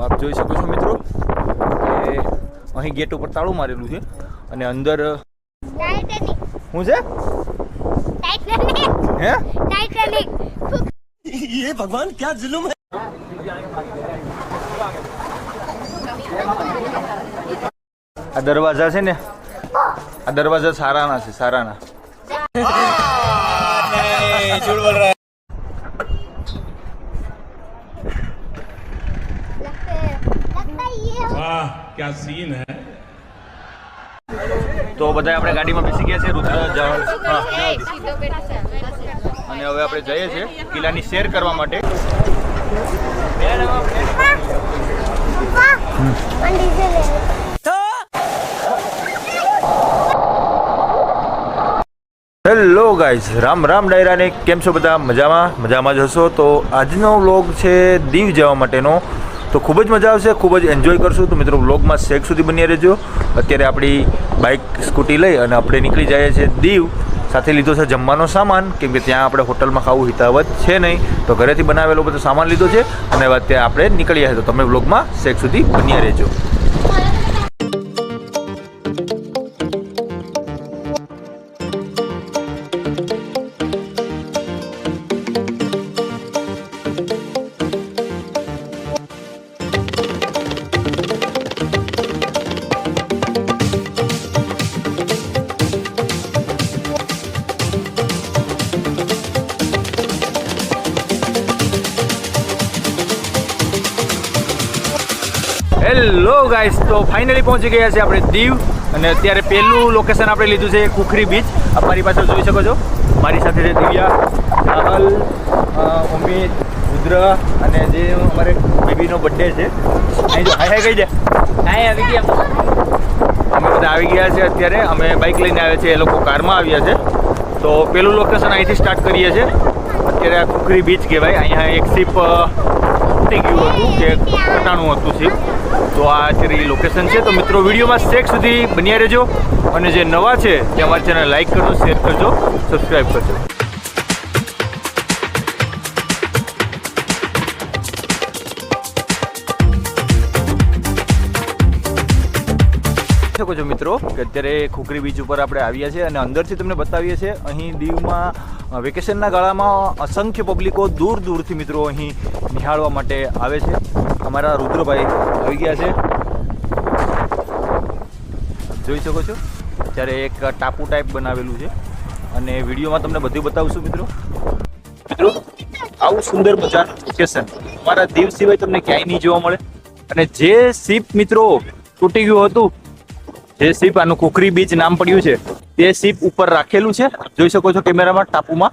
આપ જોઈ શકો છો મિત્રો કે અહીં ગેટ ઉપર તાળું મારેલું છે અને અંદર શું છે? હે? ये भगवान क्या जुलुम है? આ દરવાજા છે ને આ દરવાજા સારાના છે સારાના. क्या सीन है તો બધા આપણે ગાડીમાં બેસી ગયા છે રુદ્ર જળ હા અને હવે આપણે જઈએ છીએ કિલ્લાની શેર કરવા માટે वन डीजल है હેલો ગાઈઝ રામ રામ ડાયરાને કેમ છો બધા મજામાં મજામાં જ હશો તો આજનો વ્લોગ છે દીવ જવા માટેનો તો ખૂબ જ મજા આવશે, ખૂબ જ એન્જોય કરશું. તો મિત્રો બ્લોગમાં શેક સુધી બની રહેજો. અત્યારે આપણી બાઇક સ્કૂટી લઈ અને આપણે નીકળી જઈએ છીએ દીવ. સાથે લીધો છે જમવાનો સામાન, કેમ કે ત્યાં આપણે હોટલમાં ખાવું હિતાવત છે નહીં. તો ઘરેથી બનાવેલો બધો સામાન લીધો છે. અને અત્યારે આપણે નીકળીએ છીએ. તો તમે બ્લોગમાં શેક સુધી બન્યા રહેજો. ફાઇનલી પહોંચી ગયા છે આપણે દીવ. અને અત્યારે પહેલું લોકેશન આપણે લીધું છે કુખરી બીચ આપ મારી પાછળ જોઈ શકો છો. મારી સાથે છે દિવ્યા રાહલ અમિત રુદ્ર અને જે અમારે બેબીનો બર્થડે છે. અહીં જો હાય હાય કહી દે. હાય આવી ગયા અમે. બધા આવી ગયા છે અત્યારે. અમે બાઇક લઈને આવ્યા છે એ લોકો કારમાં આવ્યા છે. તો પેલું લોકેશન અહીંથી સ્ટાર્ટ કરીએ છીએ. અત્યારે આ કુખરી બીચ કહેવાય. અહીંયા એક શિપ તૂટી ગયું હતું કે કટાણું હતું શિપ તો આ અત્યારે લોકેશન છે. તો મિત્રો, વિડીયોમાં શેક સુધી બન્યા રહેજો. અને જે નવા છે તે અમારી ચેનલ લાઈક કરજો શેર કરજો સબસ્ક્રાઈબ કરજો. શકો છો મિત્રો, કે અત્યારે ખોખરી બીચ ઉપર આપણે આવ્યા છીએ અને અંદરથી તમને બતાવીએ છીએ, અહીં દીવમાં વેકેશનના ગાળામાં અસંખ્ય પબ્લિકો દૂર દૂરથી મિત્રો અહીં નિહાળવા માટે આવે છે. અમારા રુદ્રભાઈ આવી ગયા છે. જોઈ શકો છો? ત્યારે એક ટાપુ ટાઈપ બનાવેલું છે. અને વિડીયોમાં તમને બધું બતાવશું મિત્રો. મિત્રો, આવું સુંદર મજાનું લોકેશન અમારા દીવ સિવાય તમને ક્યાંય નહીં જોવા મળે. અને જે સીપ મિત્રો તૂટી ગયું હતું જે શિપ આનું કુકરી બીચ નામ પડ્યું છે, તે શિપ ઉપર રાખેલું છે. જોઈ શકો છો કેમેરામાં ટાપુમાં.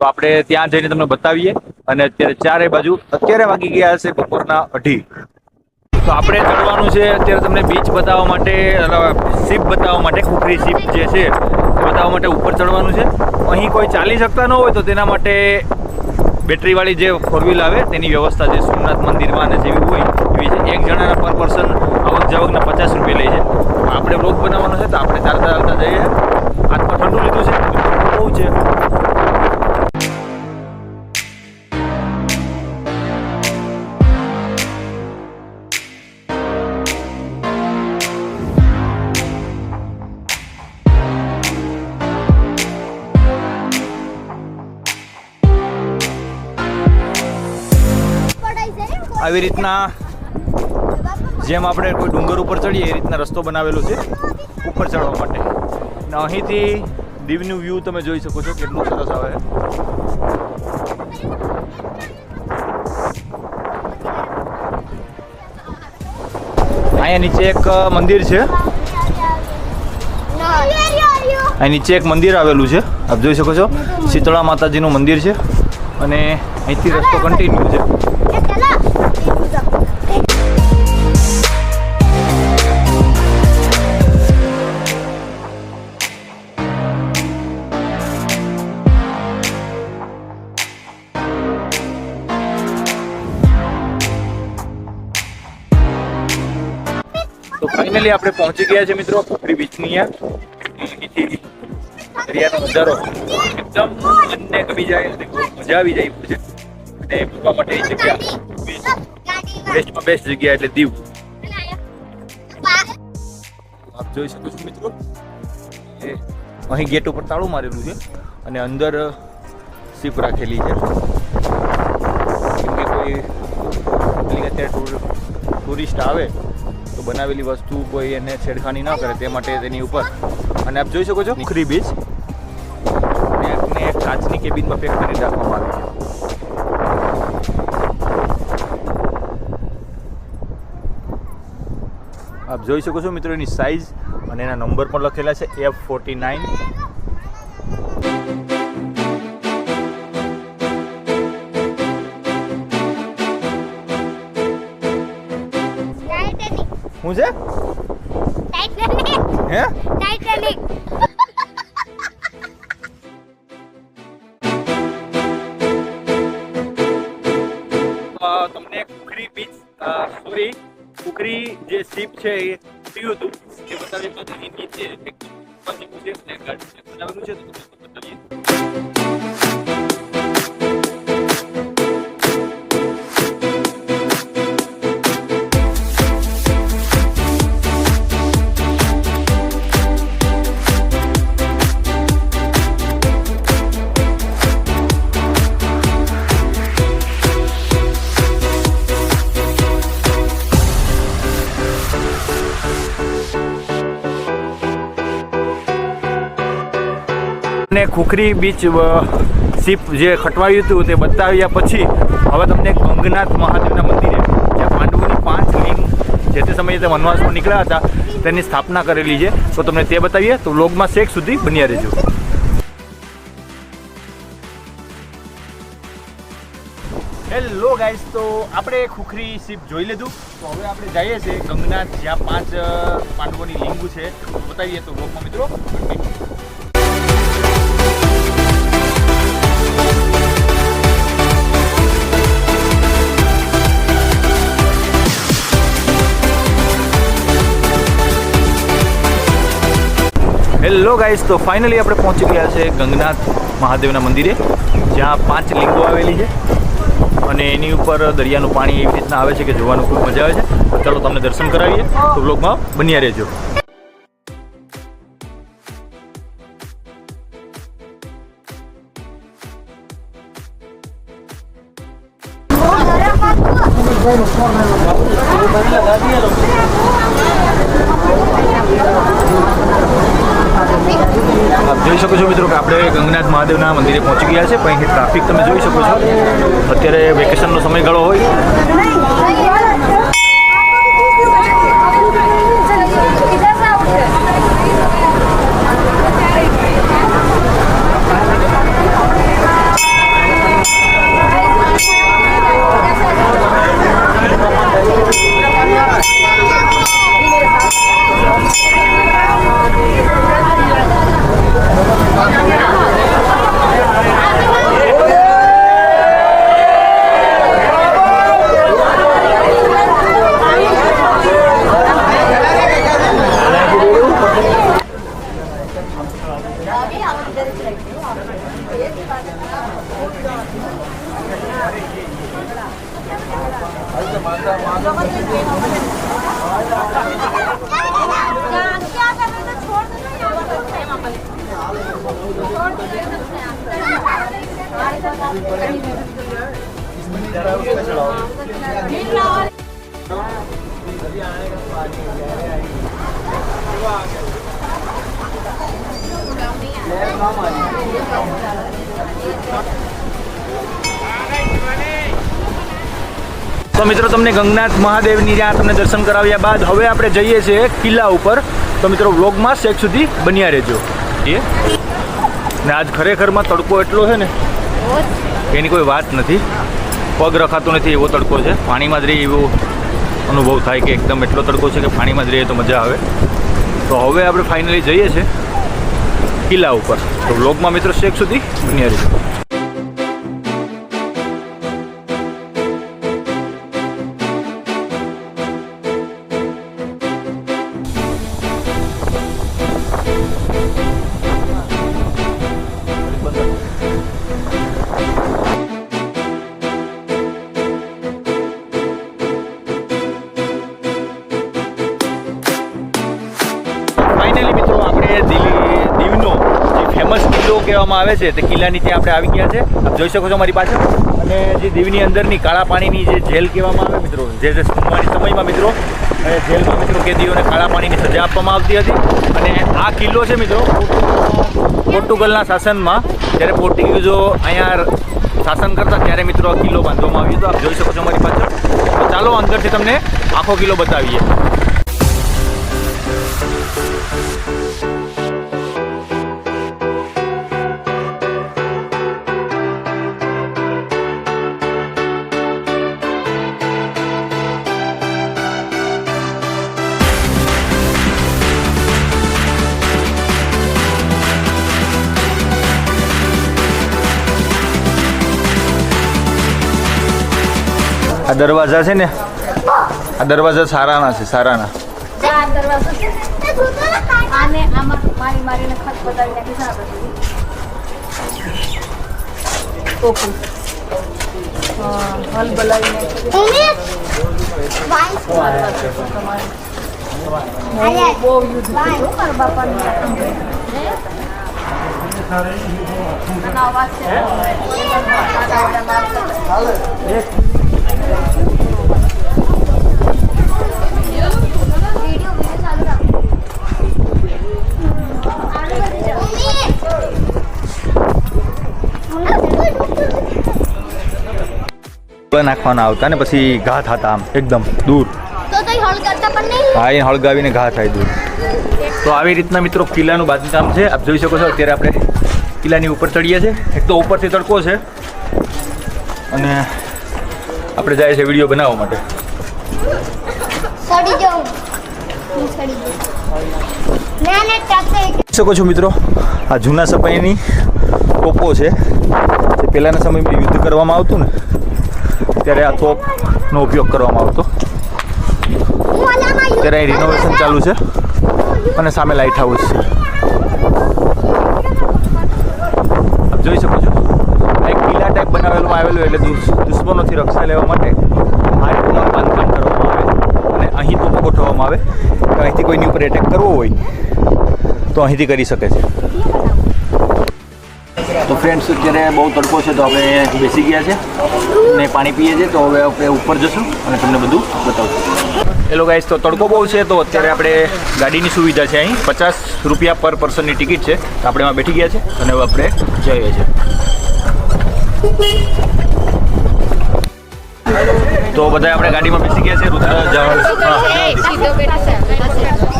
તો આપણે ત્યાં જઈને તમને બતાવીએ. અને અત્યારે ચારે બાજુ અત્યારે વાગી ગયા હશે બપોરના અઢી. તો આપણે ચડવાનું છે અત્યારે તમને બીચ બતાવવા માટે શિપ બતાવવા માટે, કુકરી શિપ જે છે બતાવવા માટે ઉપર ચડવાનું છે. અહીં કોઈ ચાલી શકતા ન હોય તો તેના માટે બેટરીવાળી જે ફોર વ્હીલ આવે, તેની વ્યવસ્થા જે સોમનાથ મંદિરમાં અને જેવી હોય, એવી છે. એક જણાના પર પર્સન આવક જાવકના પચાસ રૂપિયા લે છે. આપણે બ્લોગ બનાવવાનો છે તો આપણે ચાલતા ચાલતા જઈએ. હાથમાં ઠંડુ લીધું છે. બહુ છે. આવી રીતના જેમ આપણે કોઈ ડુંગર ઉપર ચડીએ, એ રીતના રસ્તો બનાવેલો છે ઉપર ચડવા માટે. અને અહીંથી દીવનું વ્યૂ તમે જોઈ શકો છો કેટલું સરસ આવે અહીંયા નીચે એક મંદિર છે. અહીં નીચે એક મંદિર આવેલું છે. આપ જોઈ શકો છો, શીતળા માતાજીનું મંદિર છે. અને અહીંથી રસ્તો કન્ટિન્યુ છે. ફાઇનલી આપણે પહોંચી ગયા છે મિત્રો પોખરી બીચની અહીંયા. દરિયાનો નજારો એકદમ મનને ગમી જાય મજા આવી જાય અને ફરવા માટે જગ્યા બેસ્ટમાં બેસ્ટ જગ્યા એટલે દીવ. આપ જોઈ શકો છો મિત્રો અહીં ગેટ ઉપર તાળું મારેલું છે અને અંદર સીપ રાખેલી છે. કેમ કે કોઈ અત્યારે ટુરિસ્ટ આવે બનાવેલી વસ્તુ કોઈ એને છેડખાની ન કરે તે માટે તેની ઉપર. અને આપ જોઈ શકો છો ખરી અને આપને કાચની કેબિનમાં પેક કરી રાખવામાં આવી આપ જોઈ શકો છો મિત્રો એની સાઇઝ અને એના નંબર પણ લખેલા છે એફ ફોર્ટી નાઇન શું છે? ટાઇટેનિક હે? ટાઇટેનિક અ, તમને કુકરી બીચ સોરી કુકરી જે શિપ છે એ અને ખુખરી બીચ શિપ જે ખટવાયું હતું તે બતાવ્યા પછી હવે તમને ગંગનાથ મહાદેવના મંદિરે, જ્યાં પાંડવોની પાંચ લિંગ જે તે સમયે તે વનવાસમાં નીકળ્યા હતા, તેની સ્થાપના કરેલી છે. તો તમને તે બતાવીએ, તો વ્લોગમાં શેખ સુધી બન્યા રહેજો. હેલો ગાઈસ તો આપણે ખુખરી શિપ જોઈ લીધું. તો હવે આપણે જઈએ છીએ ગંગનાથ, જ્યાં પાંચ પાંડવોની લિંગુ છે. બતાવીએ તો વ્લોગમાં મિત્રો. હેલો ગાઈસ તો ફાઇનલી આપણે પહોંચી ગયા છે ગંગનાથ મહાદેવના મંદિરે, જ્યાં પાંચ લિંગો આવેલી છે. અને એની ઉપર દરિયાનું પાણી એવી રીતના આવે છે કે જોવાનું ખૂબ મજા આવે છે. ચાલો તમને દર્શન કરાવીએ. તો બ્લોગમાં બન્યા રહેજો. જોઈ શકો છો મિત્રો કે આપણે ગંગનાથ મહાદેવના મંદિરે પહોંચી ગયા છે, પણ અહીં ટ્રાફિક તમે જોઈ શકો છો. અત્યારે વેકેશનનો સમયગાળો હોય. તો મિત્રો તમને ગંગનાથ મહાદેવની જ્યાં તમને દર્શન કરાવ્યા બાદ હવે આપણે જઈએ છીએ કિલ્લા ઉપર. તો મિત્રો વ્લોગમાં શેક સુધી બન્યા રહેજો. એ ને આજ ખરેખરમાં તડકો એટલો છે ને એની કોઈ વાત નથી. પગ રખાતો નથી, એવો તડકો છે. પાણીમાં જ રહી એવો અનુભવ થાય કે એકદમ એટલો તડકો છે કે પાણીમાં જ રહીએ તો મજા આવે. તો હવે આપણે ફાઇનલી જઈએ છીએ કિલ્લા ઉપર. તો વ્લોગમાં મિત્રો શેક સુધી બન્યા રહેજો. આવે છે તે કિલ્લાની ત્યાં આપણે આવી ગયા છે. આપ જોઈ શકો છો મારી પાછળ. અને જે દીવની અંદરની કાળા પાણીની જે જેલ કહેવામાં આવે મિત્રો, જે જે સમયમાં મિત્રો અને જેલમાં મિત્રો કેદીઓને કાળા પાણીની સજા આપવામાં આવતી હતી. અને આ કિલ્લો છે મિત્રો, પોર્ટુગલના શાસનમાં. જ્યારે પોર્ટુગીઝો અહીંયા શાસન કરતા ત્યારે મિત્રો આ કિલ્લો બાંધવામાં આવ્યો હતો. આપ જોઈ શકો છો મારી પાછળ. તો ચાલો અંદરથી તમને આખો કિલ્લો બતાવીએ. આ દરવાજા છે ને? આ દરવાજા સારાના છે સારાના. બહુ યુદ્ધ. બાપાને. નાખવાના આવતા ને પછી ઘા થતા આમ એકદમ દૂર. હા એ હળગાવીને ઘા થાય દૂર. તો આવી રીતના મિત્રો કિલ્લાનું બાંધકામ છે. આપ જોઈ શકો છો અત્યારે આપણે કિલ્લાની ઉપર ચડીએ છીએ. એક તો ઉપરથી તડકો છે. અને આપણે જાય છે વીડિયો બનાવવા માટે. સડી જાઉં. શકો છો મિત્રો આ જૂના સમયની તોપો છે. જે પહેલાંના સમયમાં યુદ્ધ કરવામાં આવતું ને ત્યારે આ તોપનો ઉપયોગ કરવામાં આવતો. અત્યારે અહીં રિનોવેશન ચાલુ છે અને સામે લાઇટ હાઉસ છે આપ જોઈ શકો છો આ એક કિલ્લા ટાઈપ બનાવેલું આવેલું એટલે દુશ્મનોથી રક્ષા લેવા માટે આ રીતનું બાંધકામ કરવામાં આવે અને અહીં તોપો ગોઠવવામાં આવે કે અહીંથી કોઈની ઉપર એટેક કરવો હોય તો અહીંથી કરી શકે છે. તો ફ્રેન્ડ્સ અત્યારે બહુ તડકો છે તો આપણે બેસી ગયા છે ને પાણી પીએ છીએ તો હવે આપણે ઉપર જશું અને તમને બધું બતાવશું હેલો ગાઈસ તો તડકો બહુ છે તો અત્યારે આપણે ગાડીની સુવિધા છે અહીં. પચાસ રૂપિયા પર પર્સનની ટિકિટ છે. તો આપણે એમાં બેઠી ગયા છે અને હવે આપણે જઈએ છીએ. તો બધા આપણે ગાડીમાં બેસી ગયા છે રુદ્ર જળ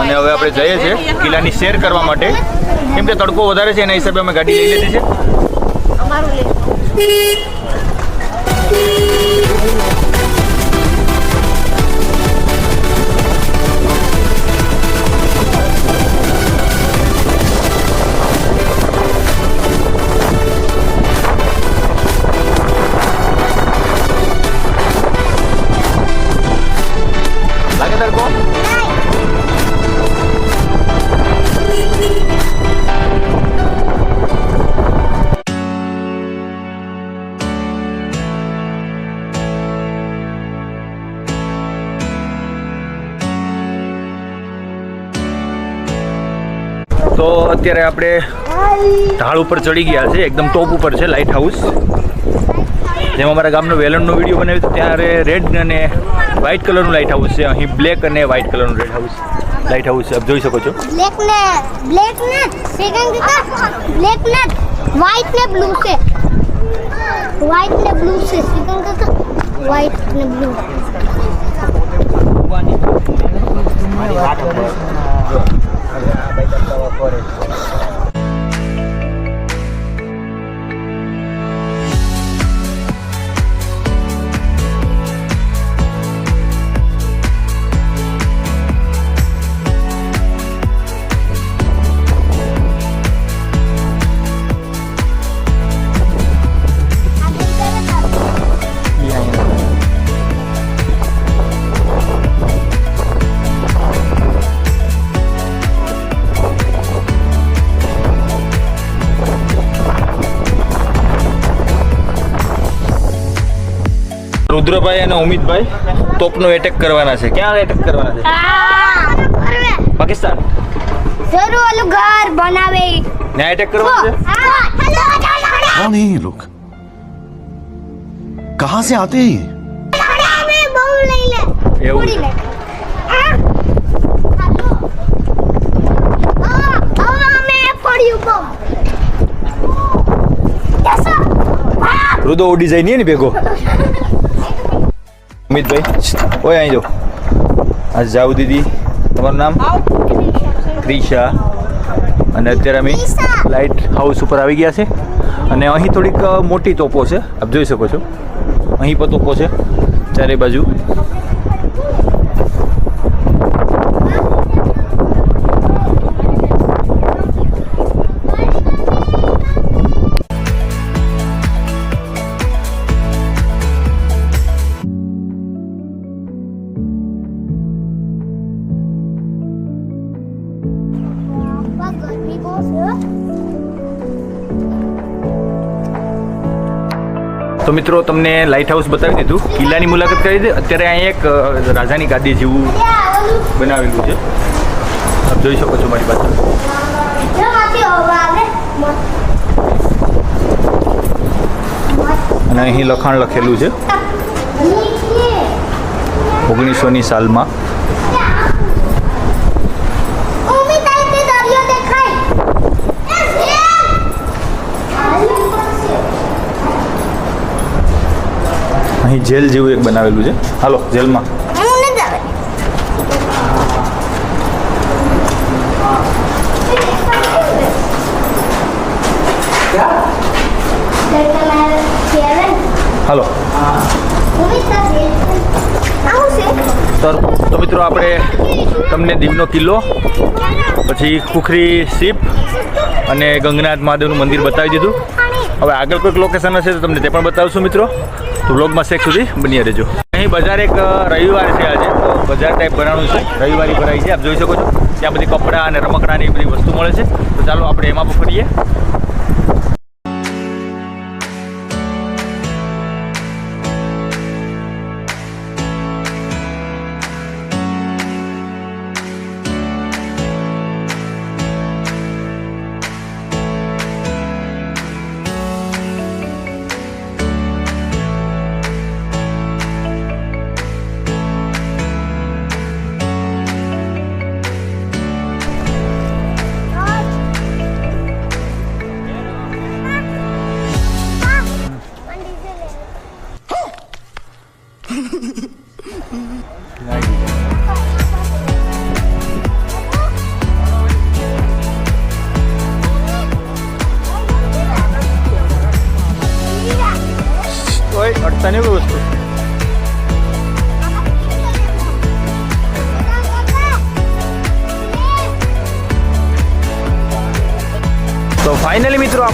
અને હવે આપણે જઈએ છીએ કિલ્લાની શેર કરવા માટે. કેમ કે તડકો વધારે છે, એના હિસાબે અમે ગાડી લઈ લીધી છે. અત્યારે આપણે ઢાળ ઉપર ચડી ગયા છે એકદમ ટોપ ઉપર છે લાઇટ હાઉસ જેમાં અમારા ગામનો વેલણનો વીડિયો બનાવ્યો હતો ત્યારે રેડ અને વ્હાઇટ કલરનું લાઇટ હાઉસ છે. અહીં બ્લેક અને વ્હાઇટ કલરનું રેડ હાઉસ લાઇટ હાઉસ છે. આપ જોઈ શકો છો. બ્લેક ને બ્લેક ને સેકન્ડ બ્લેક ને વ્હાઈટ ને બ્લુ છે. વ્હાઈટ ને બ્લુ છે સેકન્ડ કરતા વ્હાઈટ ને blue allá, va a ir por eso. રુદ્રભાઈ અને ઉમિતભાઈ તોપનો એટેક કરવાના છે ક્યાં એટેક કરવાના છે પાકિસ્તાન જરૂર ઓલું ઘર બનાવે ન્યાય અટેક કરવાનો છે कौन है ये लोग कहां से आते हैं ये અમે બહુ લઈ લે એવું પૂરી છે. લે આ હાલો આ આ અમે પડ્યું બમ યસ આ રુદો ઉડી જાય નહીં ને ભેગો અમિતભાઈ ઓય અહીં જો. આ જાવ દીદી તમારું નામ? ક્રિશા. અને અત્યારે અમે લાઇટ હાઉસ ઉપર આવી ગયા છે. અને અહીં થોડીક મોટી તોપો છે. આપ જોઈ શકો છો. અહીં પણ તોપો છે ચારે બાજુ. તો મિત્રો, તમને લાઇટ હાઉસ બતાવી દીધું. કિલ્લાની મુલાકાત કરી દે. અત્યારે અહીં એક રાજાની ગાદી જેવું બનાવેલું છે. આપ જોઈ શકો છો મારી પાસે અને અહીં લખાણ લખેલું છે. ઓગણીસોની સાલમાં. અહીં જેલ જેવું એક બનાવેલું છે. હાલો જેલમાં. હલો. તો મિત્રો આપણે તમને દીવનો કિલ્લો પછી ખુખરી સીપ અને ગંગનાથ મહાદેવનું મંદિર બતાવી દીધું. હવે આગળ કોઈક લોકેશન હશે તો તમને તે પણ બતાવશું મિત્રો. તો બ્લોગમાં શેક સુધી? બની રહેજો. અહીં બજાર એક રવિવાર છે આજે, તો બજાર ટાઈપ બનાવવાનું છે. રવિવારી ભરાય છે, આપ જોઈ શકો છો. ત્યાં બધી કપડાં અને રમકડાની બધી વસ્તુ મળે છે. તો ચાલો આપણે એમાં પણ ફરીએ.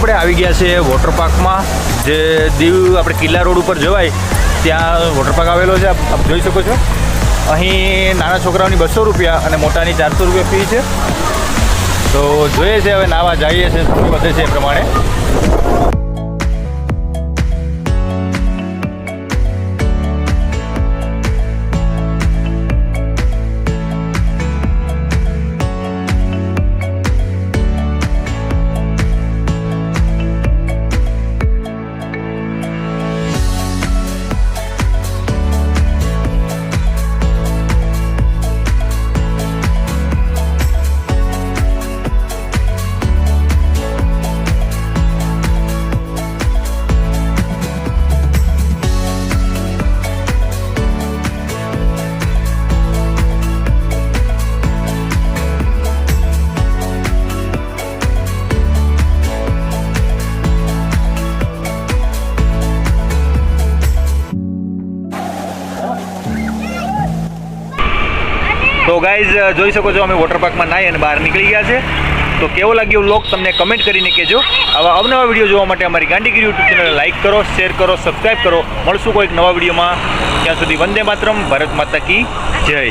આપણે આવી ગયા છે વોટર પાર્કમાં. જે દીવ આપણે કિલ્લા રોડ ઉપર જવાય, ત્યાં વોટર પાર્ક આવેલો છે. આપ જોઈ શકો છો. અહીં નાના છોકરાઓની બસો રૂપિયા અને મોટાની ચારસો રૂપિયા ફી છે. તો જોઈએ છે હવે નાવા જઈએ છે સમય વધે છે એ પ્રમાણે. તો ગાઈઝ જોઈ શકો છો અમે વોટર પાર્કમાં નાહી અને બહાર નીકળી ગયા છે. તો કેવો લાગ્યો વ્લોગ તમને કમેન્ટ કરીને કહેજો. આવા અવનવા વીડિયો જોવા માટે અમારી ગાંધીગીરી યુટ્યુબ ચેનલ લાઈક કરો શેર કરો સબસ્ક્રાઈબ કરો. મળશું કોઈક નવા વિડીયોમાં ત્યાં સુધી વંદે માતરમ, ભારત માતા કી જય.